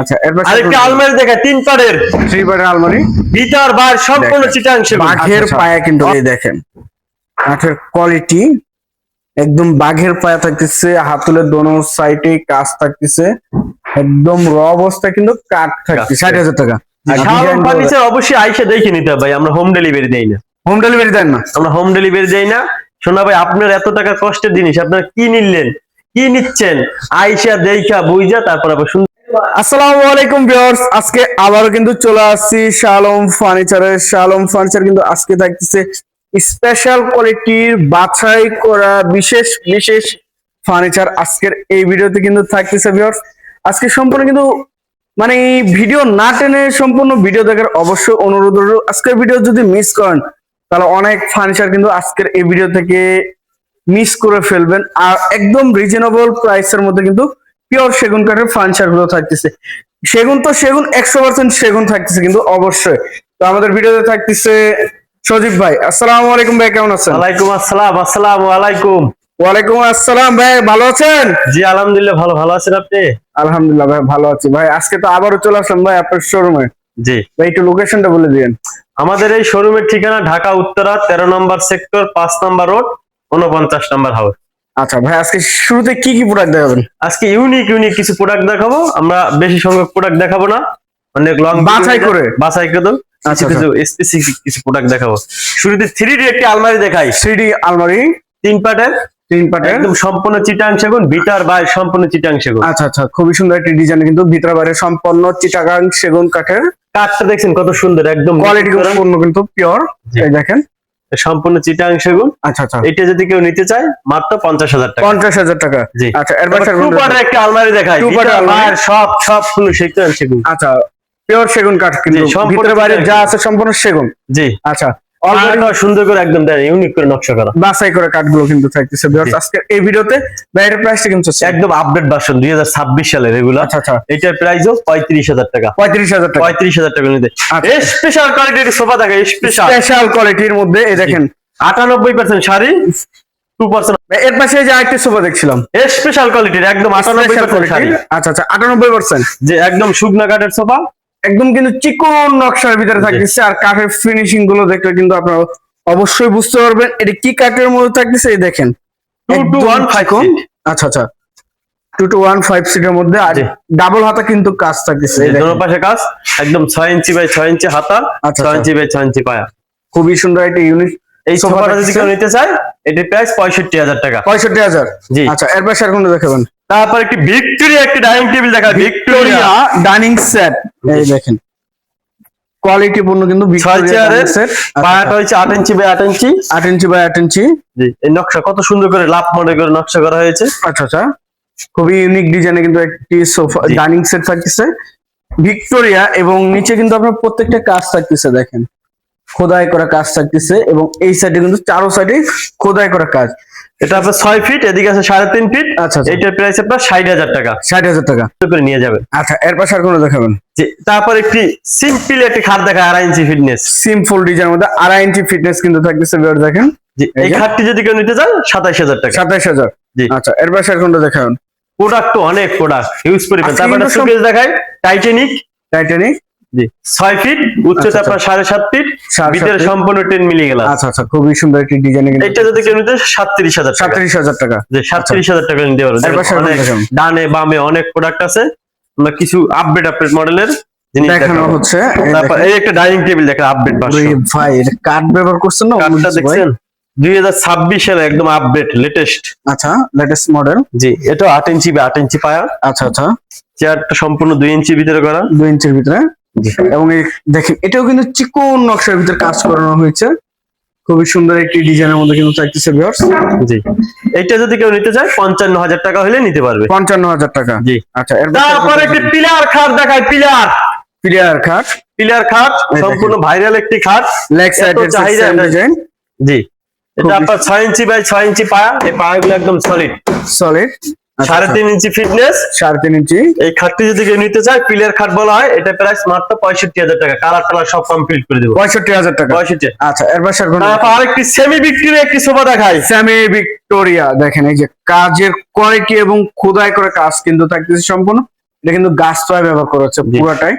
আচ্ছা আরেকটা আলমারি দেখা তিন পাড়ের। থ্রি বেড আলমারি। ভিতর বাইর সম্পূর্ণ দেখেন। বাঘের আচ্ছা, পায়া কিন্তু এই দেখেন। কাঠের কোয়ালিটি একদম বাঘের পায়া থাকতেছে হাতুলের দোনো সাইডে কাজ থাকতেছে। একদম র অবস্থা কিন্তু কাঠ থাকতেছে। ষাট হাজার টাকা। ফার্নিচার অবশ্যই আইসা দেখে নিতে হবে ভাই আমরা হোম ডেলিভারি দেই না। হোম ডেলিভারি দেন না। আমরা হোম ডেলিভারি দেই না। শোনা ভাই আপনার এত টাকা কষ্টের জিনিস আপনারা কি নিলেন? কি নিচ্ছেন? আইসা দেখা বুঝা তারপর আবার আসসালামু আলাইকুম ভিউয়ার্স, আজকে আবারও কিন্তু চলে আসছি শালম ফার্নিচারের শালম ফার্নিচার কিন্তু আজকে থাকতেছে স্পেশাল কোয়ালিটির বাছাই করা বিশেষ বিশেষ ফার্নিচার আজকের এই ভিডিওতে কিন্তু থাকতেছে ভিউয়ার্স। আজকে সম্পূর্ণ কিন্তু মানে ভিডিও না টেনে সম্পূর্ণ ভিডিও দেখার অবশ্যই অনুরোধ রইল। আজকের ভিডিও যদি মিস করেন, তাহলে অনেক ফার্নিচার কিন্তু আজকের এই ভিডিও থেকে মিস করে ফেলবেন। আর একদম রিজনেবল প্রাইসের মধ্যে কিন্তু পিওর সেগুন কাঠের ফার্নিচারগুলো থাকতেছে। সেগুন তো সেগুন একশো পার্সেন্ট সেগুন থাকতেছে কিন্তু অবশ্যই। তো আমাদের ভিডিওতে থাকতেছে সজীব ভাই। আসসালামু আলাইকুম ভাই কেমন আছেন? ওয়ালাইকুম আসসালাম আসসালামু আলাইকুম। ওয়ালাইকুম আসসালাম ভাই ভালো আছেন? জি আলহামদুলিল্লাহ ভালো ভালো আছেন আপনি? আলহামদুলিল্লাহ ভাই ভালো আছি। ভাই আজকে তো আবারও চলে আসলাম ভাই আপনার শোরুমে জি। ভাই একটু লোকেশনটা বলে দিন আমাদের এই শোরুমের ঠিকানা ঢাকা উত্তরা তেরো নম্বর সেক্টর পাঁচ নম্বর রোড উনপঞ্চাশ নম্বর হাউস আচ্ছা ভাই আজকে শুরুতে কি কি প্রোডাক্ট দেখাবেন? আজকে ইউনিক ইউনিক কিছু প্রোডাক্ট দেখাবো। আমরা বেশি সংখ্যক প্রোডাক্ট দেখাবো না। অনেক লং বাছাই করে? বাছাই করে আচ্ছা, কিছু স্পেসিফিক কিছু প্রোডাক্ট দেখাবো। শুরুতে থ্রি ডি একটি আলমারি দেখাই। থ্রি আলমারি। তিন পাটের। তিন পাটের। একদম সম্পূর্ণ চিটাং সেগুন ভিটার বাই সম্পূর্ণ চিটাং সেগুন। আচ্ছা আচ্ছা খুবই সুন্দর একটি ডিজাইন কিন্তু ভিতরে বাইরে সম্পন্ন চিটাগাং সেগুন কাঠের। কাঠটা দেখছেন কত সুন্দর একদম কোয়ালিটি সম্পূর্ণ কিন্তু পিওর। এই দেখেন। সম্পূর্ণ চিটাং সেগুন। আচ্ছা আচ্ছা। এটা যদি কেউ নিতে চায় মাত্র পঞ্চাশ হাজার টাকা। পঞ্চাশ হাজার টাকা। জি। আচ্ছা এর তারপর পাশে টু। একটা আলমারি দেখায় সব সব ফুল সেগুন আচ্ছা পিওর সেগুন কাঠ কিন্তু। ভিতরে বাইরে যা আছে সম্পূর্ণ সেগুন। জি। আচ্ছা সুন্দর করে একদম দেয় ইউনিক করে নকশা করা। বাছাই করে কাঠগুলো কিন্তু থাকতেছে আজকে এই ভিডিওতে বাইরের প্রাইসটা কিন্তু একদম আপডেট ভার্সন দুই হাজার ছাব্বিশ সালের এগুলো। আচ্ছা আচ্ছা। এটার প্রাইসও টাকা। টাকা। নিতে। আচ্ছা। স্পেশাল কোয়ালিটির সোফা থাকে স্পেশাল স্পেশাল কোয়ালিটির মধ্যে এই দেখেন। আটানব্বই পার্সেন্ট শাড়ি এর পাশে যে আরেকটি সোফা দেখছিলাম। স্পেশাল কোয়ালিটির একদম আটানব্বই আচ্ছা আচ্ছা আটানব্বই পার্সেন্ট যে একদম শুকনা কাঠের সোফা। একদম কিন্তু চিকন নকশার ভিতরে। থাকতেছে আর কাঠের ফিনিশিংগুলো দেখলে কিন্তু আপনারা অবশ্যই বুঝতে পারবেন। এটা কি কাঠের মধ্যে থাকতেছে? এই দেখেন। আচ্ছা আচ্ছা। টু টু ওয়ান ফাইভ সিটের মধ্যে আর ডাবল হাতা কিন্তু কাজ থাকতেছে দোনো পাশে কাজ একদম ছয় ইঞ্চি বাই ছয় ইঞ্চি হাতা আচ্ছা, ছয় আচ্ছা। ইঞ্চি বাই ছয় ইঞ্চি পায়া। খুবই সুন্দর একটা ইউনিক এই সোফা সোফাটা যদি কেউ নিতে চায় এটির প্রাইস পঁয়ষট্টি হাজার টাকা। পঁয়ষট্টি হাজার। জি। আচ্ছা এর পাশে আর কোনটা দেখাবেন? তারপর একটি ভিক্টোরিয়া একটি ডাইনিং টেবিল দেখা ভিক্টোরিয়া। ডাইনিং সেট এই দেখেন। কোয়ালিটি পূর্ণ কিন্তু ছয় চেয়ারের পায়াটা হচ্ছে আট ইঞ্চি বাই আট ইঞ্চি। আট ইঞ্চি বাই আট ইঞ্চি। জি এই নকশা কত সুন্দর করে লাভ মনে করে নকশা করা হয়েছে। আচ্ছা আচ্ছা। খুবই ইউনিক ডিজাইনে কিন্তু একটি সোফা। ডাইনিং সেট থাকতেছে। ভিক্টোরিয়া এবং নিচে কিন্তু আপনার প্রত্যেকটা কাজ থাকতেছে দেখেন। খোদাই করা কাজ থাকতেছে এবং এই সাইডে কিন্তু চারো সাইডে খোদাই করা কাজ। এটা আপনার ছয় ফিট এদিকে আছে সাড়ে তিন ফিট আচ্ছা আচ্ছা। এইটার প্রাইস আপনার ষাট হাজার টাকা। ষাট হাজার টাকা। করে নিয়ে যাবেন আচ্ছা এর পাশে আর কোনো দেখাবেন? তারপর একটি সিম্পল একটি খাট দেখা আড়াই ইঞ্চি ফিটনেস সিম্পল ডিজাইনের মধ্যে আড়াই ইঞ্চি ফিটনেস কিন্তু থাকতেছে দেখেন। এই খাটটি যদি কেউ নিতে চান সাতাইশ হাজার টাকা। সাতাইশ হাজার। জি। আচ্ছা এর পাশে আর কোনটা দেখাবেন? প্রোডাক্ট তো অনেক প্রোডাক্ট ইউজ পরিমাণ। তারপর দেখায় টাইটানিক টাইটানিক ছয় ফিট উচ্চতা আচ্ছা, আপনার সাড়ে সাত ফিট ভিতরে সম্পূর্ণ টেন মিলি গেল আচ্ছা আচ্ছা খুবই সুন্দর একটি ডিজাইনে এটা যদি কেউ নিতে সাতত্রিশ হাজার সাতত্রিশ হাজার টাকা। যে সাতত্রিশ হাজার টাকা নিতে পারো? ডানে বামে অনেক প্রোডাক্ট আছে। আমরা কিছু আপডেট আপডেট মডেলের দেখানো হচ্ছে এই তারপর দেখেন। এই একটা ডাইনিং টেবিল দেখেন আপডেট ওরে ভাই এটা কাঠ ব্যবহার করছেন না কাঠটা দেখছেন? দুই হাজার ছাব্বিশ সালে একদম আপডেট লেটেস্ট আচ্ছা লেটেস্ট মডেল জি এটা আট ইঞ্চি বা আট ইঞ্চি পায়া। আচ্ছা আচ্ছা। চেয়ারটা সম্পূর্ণ দুই ইঞ্চি ভিতরে করা। দুই ইঞ্চির ভিতরে। এবং দেখেন এটাও কিন্তু চিকন নকশার ভিতরে কাজ করানো হয়েছে। খুবই সুন্দর একটি ডিজাইনের মধ্যে কিন্তু থাকতেছে ভিউয়ার্স জি। এটা যদি কেউ নিতে চায় পঞ্চান্ন হাজার টাকা হলে নিতে পারবে। পঞ্চান্ন হাজার টাকা। জি। আচ্ছা তারপর একটি পিলার খাট দেখায় পিলার। পিলার খাট। পিলার খাট। সম্পূর্ণ ভাইরাল একটি খাট। লেগ সাইডের ডিজাইন জি। এটা আপনার ছয় ইঞ্চি বাই ছয় ইঞ্চি পায়া। এই পায়াগুলো একদম সলিড সলিড সাড়ে তিন ইঞ্চি ফিটনেস সাড়ে তিন ইঞ্চি। এই খাটটি যদি কেউ নিতে চায় পিলার খাট বলা হয় এটা প্রাইস মাত্র পঁয়ষট্টি হাজার টাকা। কালার টালার সব কমপ্লিট করে দেবো। পঁয়ষট্টি হাজার টাকা। পঁয়ষট্টি। আচ্ছা এর পাশে তারপর আরেকটি সেমি বিক্রি একটি সোফা দেখায় স্যামি ভিক্টোরিয়া দেখেন এই যে কাজের কোয়ালিটি এবং খোদাই করে কাজ কিন্তু থাকতেছে সম্পূর্ণ। এটা কিন্তু গাছ পায়ে ব্যবহার করা হচ্ছে। পুরাটাই।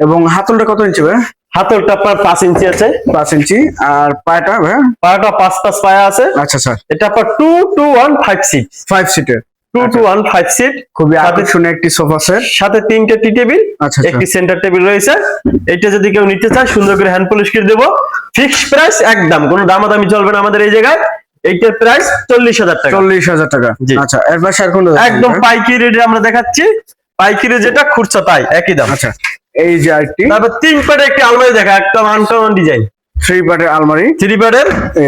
এবং হাতলটা কত ইঞ্চি ভাই হাতলটা আপনার পাঁচ ইঞ্চি আছে। পাঁচ ইঞ্চি। আর পায়াটা ভাই পায়াটা পাঁচ পাঁচ পায়া আছে। আচ্ছা স্যার এটা আপনার two two one five seat five সিটের two two one five seat খুবই সাথে- আকর্ষণীয় একটি সোফা সেট সাথে তিনটে টি টেবিল আচ্ছা আচ্ছা। একটি সেন্টার টেবিল রয়েছে। এটা যদি কেউ নিতে চায় সুন্দর করে হ্যান্ড পলিশ করে দেবো। ফিক্স প্রাইস একদম কোনো দামাদামি চলবে না আমাদের এই জায়গায়। এইটার প্রাইস চল্লিশ হাজার টাকা। চল্লিশ হাজার টাকা। আচ্ছা এর পাশে আর কোনটা একদম ভাই? পাইকারি রেটে আমরা দেখাচ্ছি। পাইকারি যেটা খুচরা তাই একই দাম। আচ্ছা এই যে আরেকটি। তারপর তিন পাটে একটি আলমারি দেখা একদম আনকমন ডিজাইন থ্রি পার্টের আলমারি। থ্রি পাটের?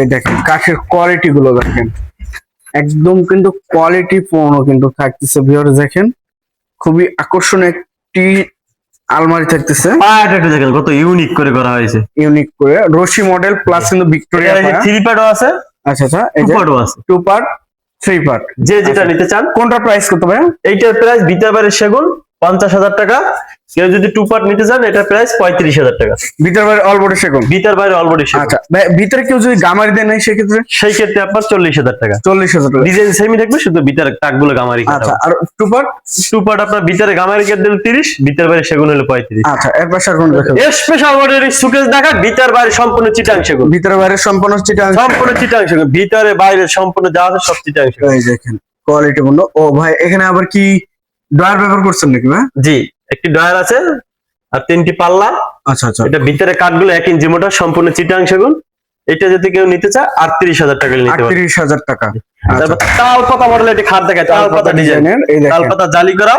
দেখেন কাঠের কোয়ালিটি গুলো দেখেন। একদম কিন্তু কোয়ালিটি পূর্ণ কিন্তু থাকতেছে ভিউয়ার দেখেন। খুবই আকর্ষণীয় একটি আলমারি থাকতেছে। পায়াটা একটু দেখেন কত ইউনিক করে করা হয়েছে। ইউনিক করে রশি মডেল প্লাস কিন্তু ভিক্টোরিয়া থ্রি পার্টও আছে। আচ্ছা আচ্ছা এই যে পার্টও আছে। টু পার্ট থ্রি পার্ট যে যেটা আচ্ছা। নিতে চান। কোনটা প্রাইস কত ভাই এইটার প্রাইস বিতাবারের সেগুন পঞ্চাশ হাজার টাকা। কেউ যদি টু পার্ট নিতে চান এটার প্রাইস পঁয়ত্রিশ হাজার টাকা। ভিতর বাইরে অলবডি সেগুন? বিতার বাইরে অলরেডি আচ্ছা ভাই, ভিতরে কেউ যদি গামারি দেয় নাই সেক্ষেত্রে? সেই ক্ষেত্রে আপনার চল্লিশ হাজার টাকা। চল্লিশ হাজার টাকা। ডিজাইন সেমি থাকবে শুধু বিতার টাকগুলো গামারি আচ্ছা আর টু পার্ট টু পার্ট আপনার বিতারে গামারি কেট দিলে তিরিশ বিতার বাইরে সেগুন হলো পঁয়ত্রিশ। আচ্ছা এর পাশে স্পেশাল মডেলের সুকেশ দেখা বিতার বাইরে সম্পূর্ণ চিটাং সেগুন। ভিতরে বাইরে সম্পূর্ণ চিটাং সম্পূর্ণ চিটাং সেগুন। ভিতরে বাইরে সম্পূর্ণ যা আছে সব চিটাং সেগুন। এই দেখেন কোয়ালিটি ও ভাই এখানে আবার কি ড্রয়ার ব্যবহার করছেন নাকি ভাই? জি একটি ডয়ার আছে আর তিনটি পাল্লা। আচ্ছা আচ্ছা। এটা ভিতরে কাঠগুলো এক ইঞ্চি মোটা সম্পূর্ণ চিটাং সেগুন। এটা যদি কেউ নিতে চায় আটত্রিশ হাজার টাকা নিতে পারে আটত্রিশ হাজার টাকা। আচ্ছা। তারপর তাল পাতা মডেল একটি খাট দেখায় তাল পাতা ডিজাইনের তাল পাতা জালি করা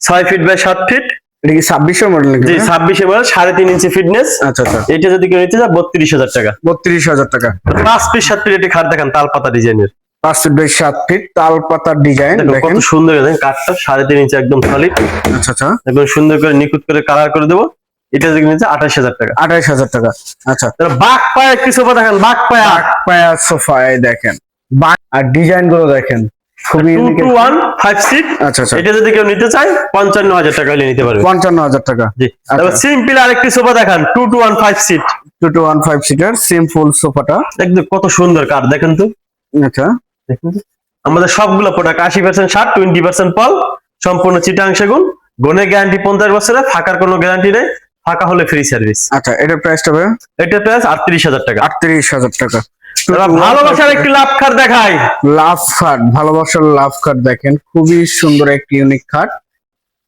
ছয় ফিট বাই সাত ফিট এটা কি ছাব্বিশের মডেল জি ছাব্বিশে মডেল সাড়ে তিন ইঞ্চি ফিটনেস আচ্ছা আচ্ছা। এটা যদি কেউ নিতে চায় বত্রিশ হাজার টাকা। বত্রিশ হাজার টাকা। পাঁচ ফিট সাত ফিট একটি খাট দেখান তাল পাতা ডিজাইনের পাঁচ ফিট বাই সাত ফিট তাল পাতার ডিজাইন দেখেন কত সুন্দর দেখেন কাঠটা সাড়ে তিন ইঞ্চি একদম সলিড আচ্ছা আচ্ছা। একদম সুন্দর করে নিখুঁত করে কালার করে দেবো। এটা আঠাশ হাজার টাকা। আঠাইশ হাজার টাকা। আচ্ছা। তাহলে বাঘ পায়া একটি সোফা দেখেন? বাঘ পায়া। পায়া সোফা দেখেন। আর ডিজাইনগুলো দেখেন। খুবই আচ্ছা আচ্ছা। এটা যদি কেউ নিতে চায় পঞ্চান্ন হাজার টাকা নিতে পারবে। পঞ্চান্ন হাজার টাকা। জি। আচ্ছা। সিম্পল আরেকটি সোফা দেখান। Two two one five seat two two one five seater simple সোফাটা। একদম কত সুন্দর কাঠ দেখেন তো। আচ্ছা। আমাদের সবগুলো প্রোডাক্ট আশি পার্সেন্ট ষাট টোয়েন্টি পার্সেন্ট পল সম্পূর্ণ চিটাং গুণ গনের গ্যারান্টি পঞ্চাশ বছরের ফাঁকার কোনো গ্যারান্টি নেই ফাঁকা হলে ফ্রি সার্ভিস আচ্ছা এটার প্রাইসটা ভাই এটা প্রাইস আটত্রিশ হাজার টাকা। আটত্রিশ হাজার টাকা। ভালোবাসার একটি লাভ খাট দেখাই। লাভ খাট ভালোবাসার লাভ খাট দেখেন খুবই সুন্দর একটি ইউনিক খাট।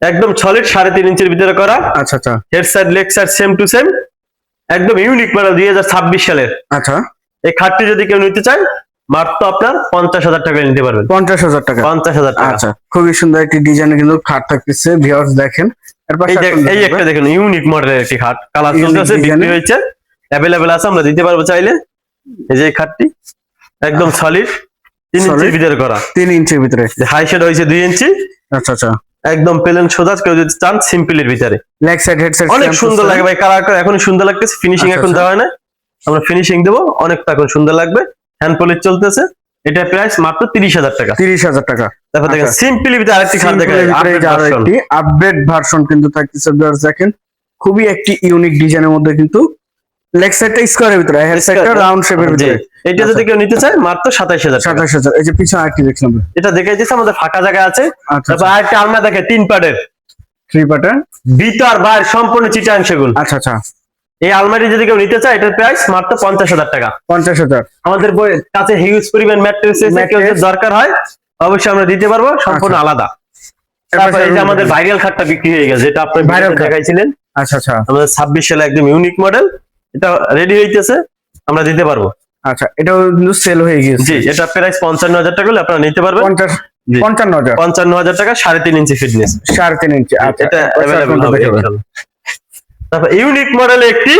একদম সলিড সাড়ে তিন ইঞ্চির ভিতরে করা। আচ্ছা আচ্ছা। Head side leg side same to same একদম ইউনিক মডেল দুই হাজার ছাব্বিশ সালের। আচ্ছা। এই খাটটি যদি কেউ নিতে চায় মাত্র আপনার পঞ্চাশ হাজার টাকা নিতে পারবেন। পঞ্চাশ হাজার টাকা। পঞ্চাশ হাজার টাকা। আচ্ছা খুবই সুন্দর একটি ডিজাইন কিন্তু খাট থাকতেছে ভিউয়ার্স দেখেন। এই? একটা দেখুন। ইউনিক মডেলের একটি খাট। কালার চলতেছে বিক্রি হয়েছে। অ্যাভেলেবেল আছে আমরা দিতে পারব চাইলে। এই যে খাটটি একদম সলিড তিন ইঞ্চির ভিতরে করা। তিন ইঞ্চির ভিতরে। হাই শেড হয়েছে দুই ইঞ্চি। আচ্ছা আচ্ছা। একদম প্লেন সোজা কেউ যদি চান সিম্পলের ভিতরে। লেগ সাইড হেড সাইড অনেক সুন্দর লাগে ভাই কালারটা এখন সুন্দর লাগতেছে ফিনিশিং আচ্ছা, এখন আচ্ছা। দেওয়া হয় না। আমরা ফিনিশিং দেবো অনেকটা এখন সুন্দর লাগবে। হ্যান্ড পলিশ চলতেছে। এটা প্রাইস মাত্র তিরিশ হাজার টাকা। তিরিশ হাজার টাকা। তারপর দেখেন আচ্ছা। সিম্পলি ভিতরে আরেকটি খাট দেখেন একটি আপডেট ভার্সন কিন্তু থাকতেছে ভিউয়ার্স দেখেন খুবই একটি ইউনিক ডিজাইনের মধ্যে কিন্তু লেগ সাইডটা স্কোয়ারের ভিতরে হেড সাইডটা রাউন্ড শেপের ভিতরে। এটা যদি কেউ নিতে চায় মাত্র সাতাইশ হাজার টাকা। সাতাশ হাজার এই যে পিছনে আরেকটি দেখলাম এটা দেখে দিচ্ছে আমাদের ফাঁকা জায়গা আছে। আচ্ছা। তারপর আরেকটা আলনা দেখে তিন পাটের। থ্রি পার্টার ভিতর বাইর সম্পূর্ণ চিটাং সেগুন। আচ্ছা আচ্ছা। এই আলমারি যদি কেউ নিতে চায় এটার প্রাইস মাত্র পঞ্চাশ হাজার টাকা। পঞ্চাশ হাজার। আমাদের কাছে হিউজ পরিমাণ ম্যাট্রেস? দরকার হয় অবশ্যই আমরা দিতে পারব সম্পূর্ণ আচ্ছা। আলাদা। তারপর আমাদের ভাইরাল খাটটা বিক্রি হয়ে গেছে এটা আপনি ভাইরাল দেখাইছিলেন। আচ্ছা আচ্ছা। আমাদের ছাব্বিশ সালে একদম ইউনিক মডেল এটা রেডি হইতেছে আমরা দিতে পারব। আচ্ছা এটাও কিন্তু সেল হয়ে গিয়েছে। জি এটা প্রাইস পঞ্চান্ন হাজার টাকা হলে আপনারা নিতে পারবেন। পঞ্চাশ পঞ্চান্ন হাজার। পঞ্চান্ন হাজার টাকা সাড়ে তিন ইঞ্চি ফিটনেস সাড়ে তিন ইঞ্চি আচ্ছা। এটা তারপর ইউনিক মডেলে একটি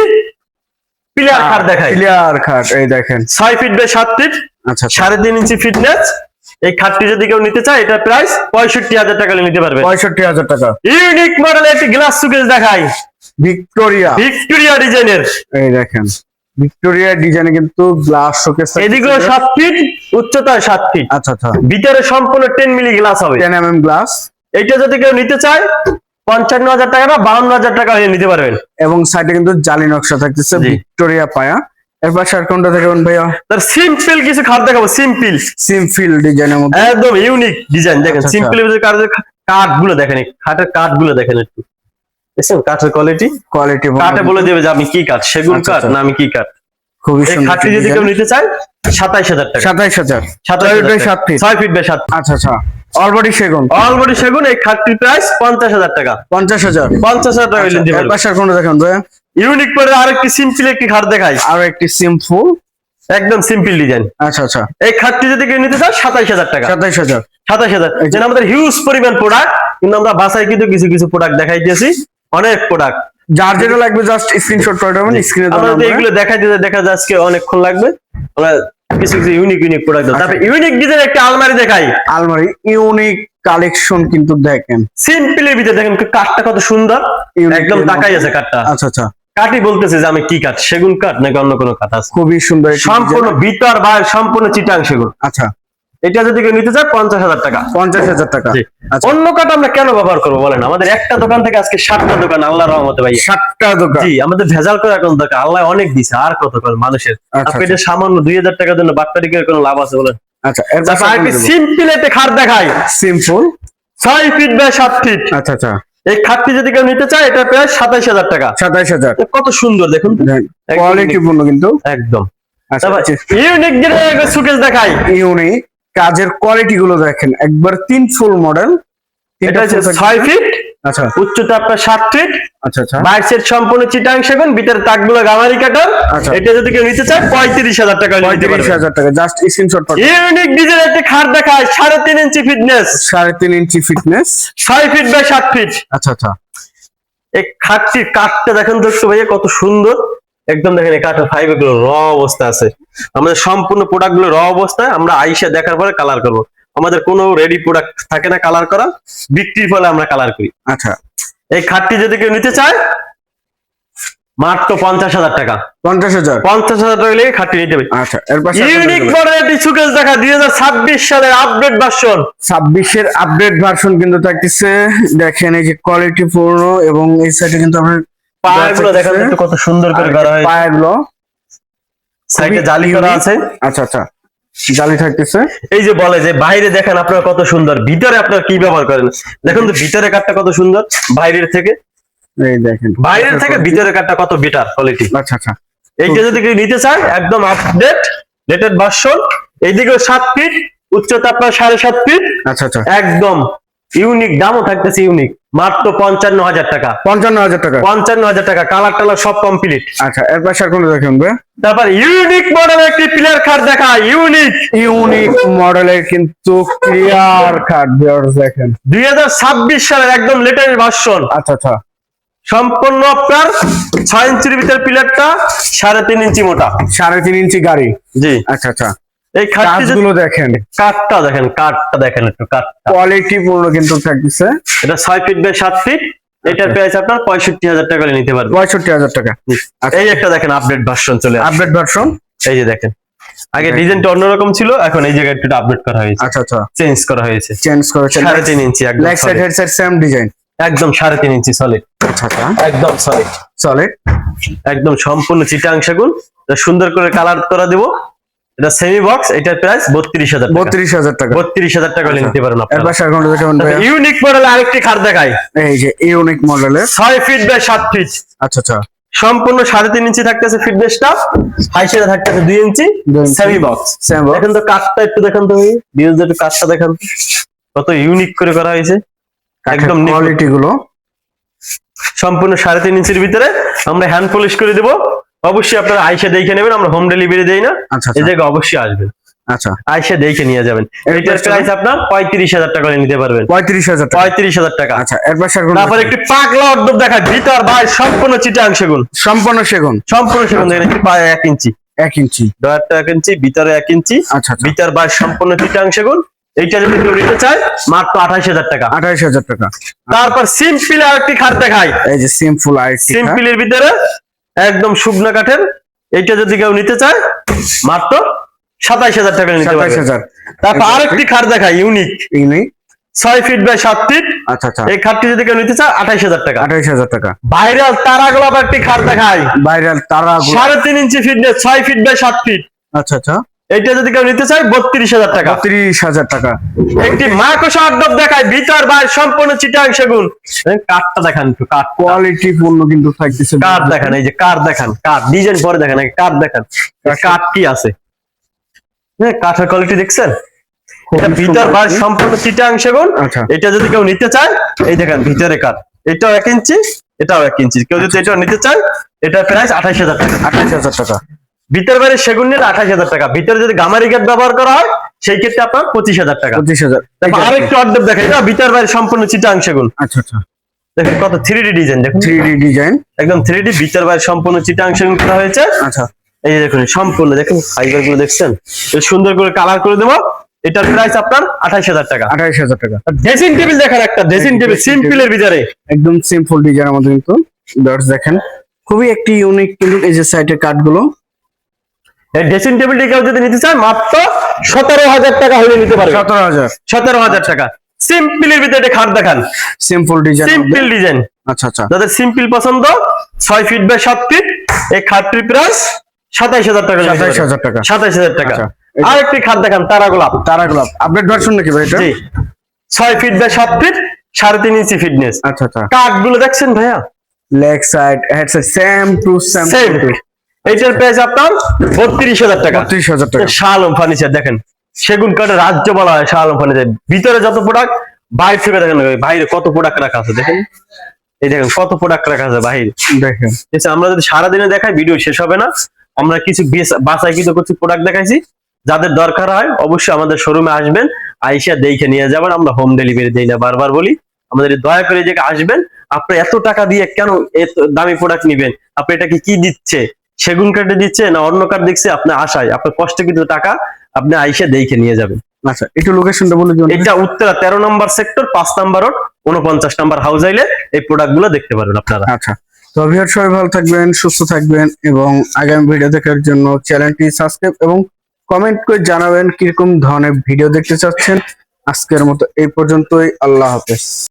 পিলার খাট দেখাই। ক্লিয়ার খাট এই দেখেন। ছয় ফিট বাই সাত ফিট আচ্ছা আচ্ছা। সাড়ে তিন ইঞ্চি ফিটনেস এই খাটটি যদি কেউ নিতে চায় এটা প্রাইস পঁয়ষট্টি হাজার টাকা নিতে পারবে। পঁয়ষট্টি হাজার টাকা। ইউনিক মডেলের একটি গ্লাস সুকেস দেখাই। ভিক্টোরিয়া। ভিক্টোরিয়া ডিজাইনের। এই দেখেন ভিক্টোরিয়া ডিজাইনে কিন্তু গ্লাস শোকেস এদিকে সাত ফিট উচ্চতায় সাত ফিট আচ্ছা আচ্ছা। ভিতরে সম্পূর্ণ টেন মিলি গ্লাস হবে। টেন এম এম গ্লাস এইটা যদি কেউ নিতে চায় পঞ্চান্ন হাজার টাকা না বাউন্ন হাজার টাকা হলে নিতে পারবেন। এবং সাইডে কিন্তু জালি নকশা থাকতেছে ভিক্টোরিয়া পায়া। শার্ট কোনটা দেখবেন ভাইয়া? তার সিম্পল কিছু খাট দেখাবো সিম্পল সিম্পল ডিজাইনের মধ্যে। একদম ইউনিক ডিজাইন দেখেন আচ্ছা, আচ্ছা। সিম্পল কারও যদি কাঠগুলো দেখেন খাটের কাঠগুলো দেখেন একটু। দেখছেন কাঠের কোয়ালিটি কোয়ালিটি কাঠে বলে দেবে যে আমি কি কাঠ সেগুন আচ্ছা, কাঠ। না আমি কি কাঠ? খুবই এই সুন্দর খাটটি যদি কেউ নিতে চায় সাতাইশ হাজার টাকা। সাতাইশ হাজার। সাতাইশ। সাত ফিট ছয় ফিট বাই সাত আচ্ছা আচ্ছা। অলবডি সেগুন। অলরেডি সেগুন এই খাটটির প্রাইস পঞ্চাশ হাজার টাকা। পঞ্চাশ হাজার। পঞ্চাশ হাজার টাকা নিতে পারবেন পাশে কোনটা দেখেন ভাই ইউনিক পরে আরেকটি সিম্পল একটি খাট দেখাই। আরও একটি সিম্পল একদম সিম্পল ডিজাইন আচ্ছা আচ্ছা। এই খাটটি যদি কেউ নিতে চায় সাতাইশ হাজার টাকা। সাতাইশ হাজার। সাতাইশ হাজার। যেন আমাদের হিউজ পরিমাণ প্রোডাক্ট কিন্তু আমরা বাসায় কিন্তু কিছু কিছু প্রোডাক্ট দেখাই দিয়েছি। অনেক প্রোডাক্ট যার যেটা লাগবে জাস্ট স্ক্রিনশট করে দেবেন স্ক্রিনে আমরা এগুলো দেখাই দিতে দেখা যায় আজকে অনেকক্ষণ লাগবে। আমরা কিছু কিছু ইউনিক ইউনিক প্রোডাক্ট তারপরে ইউনিক ডিজাইন একটা আলমারি দেখাই। আলমারি ইউনিক কালেকশন কিন্তু দেখেন। সিম্পলের ভিতরে দেখেন কাঠটা কত সুন্দর। একদম তাকাই আছে কাঠটা। আচ্ছা আচ্ছা। কাঠই বলতেছে যে আমি কি কাঠ? সেগুন কাঠ নাকি অন্য কোনো কাঠ আছে? খুবই সুন্দর সম্পূর্ণ। ভিতর বাইরে সম্পূর্ণ চিটাং সেগুন। আচ্ছা। এটা যদি কেউ নিতে চায় পঞ্চাশ হাজার টাকা। পঞ্চাশ হাজার টাকা। আচ্ছা। অন্য কাঠ আমরা কেন ব্যবহার করব বলেন? আমাদের একটা দোকান থেকে আজকে সাতটা দোকান আল্লাহ রহমতে ভাই সাতটা দোকান। জি আমাদের ভেজাল করে এখন দরকার। আল্লাহ অনেক দিছে আর কত করে মানুষের। আচ্ছা, আপনি এটা সামান্য দুই হাজার টাকার জন্য বাটপারি করে কোনো লাভ আছে বলেন? আচ্ছা সিম্পল একটা খাট দেখাই। সিম্পল ছয় ফিট বাই সাত ফিট আচ্ছা আচ্ছা। এই খাটটি যদি কেউ নিতে চায় এটা প্রায় সাতাইশ হাজার টাকা। সাতাইশ হাজার। কত সুন্দর দেখুন তো। একদম কিন্তু। একদম। আচ্ছা ইউনিক সুকেস দেখাই। ইউনিক কাজের কোয়ালিটি গুলো দেখেন। একবার তিন ফুল মডেল এটা হচ্ছে ছয় ফিট আচ্ছা। উচ্চতা আপনার সাত ফিট আচ্ছা আচ্ছা। সম্পূর্ণ চিটাং সেগুন ভিতরে তাকগুলো গামারি কাটার আচ্ছা। এটা যদি কেউ নিতে চায় পঁয়ত্রিশ হাজার টাকা পঁয়ত্রিশ হাজার টাকা জাস্ট স্ক্রিনশট ইউনিক ডিজাইন একটা খাট দেখায় সাড়ে তিন ইঞ্চি ফিটনেস সাড়ে তিন ইঞ্চি ফিটনেস ছয় ফিট বাই সাত ফিট আচ্ছা আচ্ছা। এই খাটটির কাঠটা দেখেন তো ভাইয়া কত সুন্দর। একদম দেখেন কাঠের ফাইভগুলো র অবস্থা আছে। আমাদের সম্পূর্ণ প্রোডাক্টগুলো র অবস্থায় আমরা আইসা দেখার পরে কালার করব। আমাদের কোনো রেডি প্রোডাক্ট থাকে না কালার করা বিক্রির ফলে আমরা কালার করি। আচ্ছা। এই খাটটি যদি কেউ নিতে চায় মাত্র পঞ্চাশ হাজার টাকা। পঞ্চাশ হাজার। পঞ্চাশ হাজার টাকা লেগে খাটটি নিতে হবে। আচ্ছা ইউনিক মডেল একটি সুকেশ দেখা দুই হাজার ছাব্বিশ সালের আপডেট ভার্সন ছাব্বিশের আপডেট ভার্সন কিন্তু থাকতেছে। দেখেন এই যে কোয়ালিটি পূর্ণ এবং এই সাইডে কিন্তু আপনার পায়াগুলো দেখেন একটু কত সুন্দর করে করা পায়াগুলো সাইডে জালি করা আছে। আচ্ছা আচ্ছা। জালি থাকতেছে। এই যে বলে যে বাইরে দেখেন আপনার কত সুন্দর। ভিতরে আপনার কি ব্যবহার করেন? দেখুন তো ভিতরে কাঠটা কত সুন্দর বাইরের থেকে। এই দেখেন। বাইরের থেকে ভিতরে কাঠটা কত বেটার কোয়ালিটি আচ্ছা আচ্ছা। এইটা যদি কেউ নিতে চায় একদম আপডেট লেটেড ভার্সন এইদিকে সাত ফিট উচ্চতা আপনার সাড়ে সাত ফিট আচ্ছা আচ্ছা। একদম ইউনিক দামও থাকতেছে ইউনিক মাত্র পঞ্চান্ন হাজার টাকা। পঞ্চান্ন হাজার টাকা। পঞ্চান্ন হাজার টাকা কালার টালার সব কমপ্লিট আচ্ছা এর পাশে আর কোনো দেখেন ভাই তারপর ইউনিক মডেল একটি প্লেয়ার খাট দেখা ইউনিক ইউনিক মডেলের কিন্তু ক্লিয়ার কাট দেখেন। দুই হাজার ছাব্বিশ সালের একদম লেটেস্ট ভার্সন আচ্ছা আচ্ছা। সম্পূর্ণ আপনার ছয় ইঞ্চির ভিতরে পিলারটা সাড়ে তিন ইঞ্চি মোটা। সাড়ে তিন ইঞ্চি গাড়ি। জি। আচ্ছা আচ্ছা। এই কাজগুলো দেখেন। কাঠটা দেখেন কাঠটা দেখেন একটু কাঠটা। কোয়ালিটি পূর্ণ কিন্তু থাকতেছে। এটা ছয় ফিট বাই সাত ফিট এটার প্রাইস আপনার পঁয়ষট্টি হাজার টাকা করে নিতে পারবেন পঁয়ষট্টি হাজার টাকা। আচ্ছা। এই একটা দেখেন আপডেট ভার্সন চলে আপডেট ভার্সন এই যে দেখেন। আগে ডিজাইনটা অন্যরকম ছিল এখন এই জায়গায় একটু আপডেট করা হয়েছে। আচ্ছা আচ্ছা। চেঞ্জ করা হয়েছে। চেঞ্জ করেছে সাড়ে তিন ইঞ্চি একদম leg side head side same design একদম সাড়ে তিন ইঞ্চি সলিড আচ্ছা আচ্ছা। একদম সলিড সলিড একদম সম্পূর্ণ চিটাং সেগুন। এটা সুন্দর করে কালার করা দিব। এটা সেমি বক্স এটার প্রাইস বত্রিশ হাজার বত্রিশ হাজার টাকা। বত্রিশ হাজার টাকা আচ্ছা। নিতে পারেন আপনারা। ইউনিক মডেল আরেকটি খাট দেখাই। এই যে ইউনিক মডেলের ছয় ফিট বাই সাত ফিট আচ্ছা আচ্ছা। সম্পূর্ণ সাড়ে তিন ইঞ্চি থাকতেছে ফিটনেসটা হাইসেটা থাকতেছে দুই ইঞ্চি। সেমি বক্স সেম দেখেন তো কাঠটা একটু দেখান তো ভিউজ একটু কাঠটা দেখান। কত ইউনিক করে করা হয়েছে। একদম। কোয়ালিটি গুলো। সম্পূর্ণ সাড়ে তিন ইঞ্চির ভিতরে আমরা হ্যান্ড পলিশ করে দেবো। অবশ্যই আপনারা আইসা দেখে নেবেন আমরা হোম ডেলিভারি দেই না আচ্ছা এই আচ্ছা। জায়গায় অবশ্যই আসবেন। আচ্ছা। আইসা দেখে নিয়ে যাবেন। এর এটার প্রাইস আপনার পঁয়ত্রিশ হাজার টাকা করে নিতে পারবেন। পঁয়ত্রিশ হাজার পঁয়ত্রিশ হাজার টাকা। আচ্ছা কোনো তারপর একটি পাকলা অর্ধব দেখা ভিতর বাইর সম্পূর্ণ চিটাং সেগুন। সম্পূর্ণ সেগুন। সম্পূর্ণ সেগুন দেখেন একটি পায়ে এক ইঞ্চি। এক ইঞ্চি। ডয়ারটা এক ইঞ্চি ভিতরে এক ইঞ্চি। আচ্ছা ভিতর সম্পূর্ণ চিটাং সেগুন। এইটা যদি কেউ নিতে চায় মাত্র আঠাশ হাজার টাকা। আঠাইশ হাজার টাকা। তারপর সিম্পল আর একটি খাট দেখাই। এই যে সিম্পল আইটি সিম্পলের ভিতরে একদম শুকনা কাঠের। এইটা যদি কেউ নিতে চায় মাত্র সাতাইশ হাজার টাকা নিতে পারবে। হাজার। তারপর আরেকটি খাট দেখায় ইউনিক ইউনিক? ছয় ফিট বাই সাত ফিট আচ্ছা আচ্ছা। এই খাটটি যদি কেউ নিতে চায় আঠাইশ হাজার টাকা। আঠাইশ হাজার টাকা। ভাইরাল তারা গোলাপ একটি খাট দেখায় ভাইরাল তারা সাড়ে তিন ইঞ্চি ফিটনেস ছয় ফিট বাই সাত ফিট আচ্ছা আচ্ছা। এইটা যদি কেউ নিতে চায় বত্রিশ হাজার টাকা। তিরিশ হাজার টাকা। একটি মাকড়সা আড্ডব দেখায় ভিতর বাইরে সম্পূর্ণ চিটাং সেগুন। কাঠটা দেখান একটু কাঠ। কোয়ালিটি পূর্ণ কিন্তু থাকতেছে। কাঠ দেখান এই যে কাঠ দেখান কাঠ। ডিজাইন পরে দেখান কাঠ দেখান। এই কাঠ কি আছে? হ্যাঁ কাঠের কোয়ালিটি দেখছেন? এটা ভিতর বাইরে সম্পূর্ণ চিটাং সেগুন। আচ্ছা। এটা যদি কেউ নিতে চায় এই দেখেন ভিতরে কাঠ। এটাও এক ইঞ্চি এটাও এক ইঞ্চি। কেউ যদি এটাও নিতে চায় এটা প্রাইস আঠাশ হাজার টাকা। আঠাশ হাজার টাকা। ভিতর বাইরে সেগুন নিলে আঠাশ হাজার টাকা। ভিতরে যদি গামারি গেট ব্যবহার করা হয় সেই ক্ষেত্রে আপনার পঁচিশ হাজার টাকা। পঁচিশ হাজার। আরেকটু অর্ধেক দেখেন ভিতর বাইরে সম্পূর্ণ চিটাং সেগুন। আচ্ছা আচ্ছা। দেখেন কত থ্রি ডি ডিজাইন দেখুন। থ্রি ডি ডিজাইন একদম থ্রি ডি ভিতর বাইরে সম্পূর্ণ চিটাং সেগুন করা হয়েছে। আচ্ছা। এই যে দেখুন সম্পূর্ণ দেখুন ফাইবারগুলো দেখছেন? সুন্দর করে কালার করে দেবো। এটার প্রাইস আপনার আঠাশ হাজার টাকা। আঠাশ হাজার টাকা। ড্রেসিং টেবিল দেখেন একটা ড্রেসিং টেবিল সিম্পলের ভিতরে। একদম সিম্পল ডিজাইন আমাদের কিন্তু। দেখেন। খুবই একটি ইউনিক কিন্তু এই যে সাইডের কাঠগুলো ড্রেসিং টেবিলটি কেউ যদি নিতে চায় মাত্র সতেরো হাজার টাকা হলে নিতে পারবে। সতেরো হাজার। সতেরো হাজার টাকা। সিম্পলের ভিতরে একটা খাট দেখান। সিম্পল ডিজাইন সিম্পল ডিজাইন আচ্ছা আচ্ছা। যাদের সিম্পল পছন্দ ছয় ফিট বাই সাত ফিট এই খাটটির প্রাইস সাতাইশ হাজার টাকা সাতাইশ হাজার টাকা। সাতাইশ হাজার টাকা। আচ্ছা। আর একটি খাট দেখান তারা গোলাপ। তারা গোলাপ। আপডেট ভার্সন নাকি ভাই এটা? জি। ছয় ফিট বাই সাত ফিট সাড়ে তিন ইঞ্চি ফিটনেস আচ্ছা আচ্ছা। কাঠগুলো দেখছেন ভাইয়া? Leg side head side same to same এইটার প্রাইস আপনার বত্রিশ হাজার টাকা। বত্রিশ হাজার টাকা। শালম ফার্নিচার দেখেন। সেগুন কাঠের রাজ্য বলা হয় শালম ফার্নিচার ভিতরে যত প্রোডাক্ট বাইরে থেকে দেখেন বাইরে কত প্রোডাক্ট রাখা আছে দেখেন। এই দেখেন কত প্রোডাক্ট রাখা আছে বাইরে। দেখেন। আমরা যদি সারাদিনে দেখাই ভিডিও শেষ হবে না। আমরা কিছু বেস- বাছাই কিছু কিছু প্রোডাক্ট দেখাইছি। যাদের দরকার হয় অবশ্যই আমাদের শোরুমে আসবেন আইসা দেখে নিয়ে যাবেন। আমরা হোম ডেলিভারি দেই না বারবার বলি। আমাদের দয়া করে যে আসবেন। আপনি এত টাকা দিয়ে কেন এত দামি প্রোডাক্ট নিবেন? আপনি এটাকে কি দিচ্ছে? সেগুন কাঠে দিচ্ছে না অন্য কাঠ দিচ্ছে আপনি আশায়। আপনার কষ্ট কিন্তু টাকা আপনি আইসে দেখে নিয়ে যাবেন। আচ্ছা একটু লোকেশনটা বলে দিন এটা উত্তরা তেরো নম্বর সেক্টর পাঁচ নম্বর রোড উনপঞ্চাশ নম্বর হাউস আইলে এই প্রোডাক্টগুলো দেখতে পারবেন আপনারা। আচ্ছা। তো ভিউয়ার সবাই ভালো থাকবেন সুস্থ থাকবেন এবং আগামী ভিডিও দেখার জন্য চ্যানেলটি সাবস্ক্রাইব এবং কমেন্ট করে জানাবেন কীরকম ধরনের ভিডিও দেখতে চাচ্ছেন। আজকের মতো এই পর্যন্তই। আল্লাহ হাফেজ।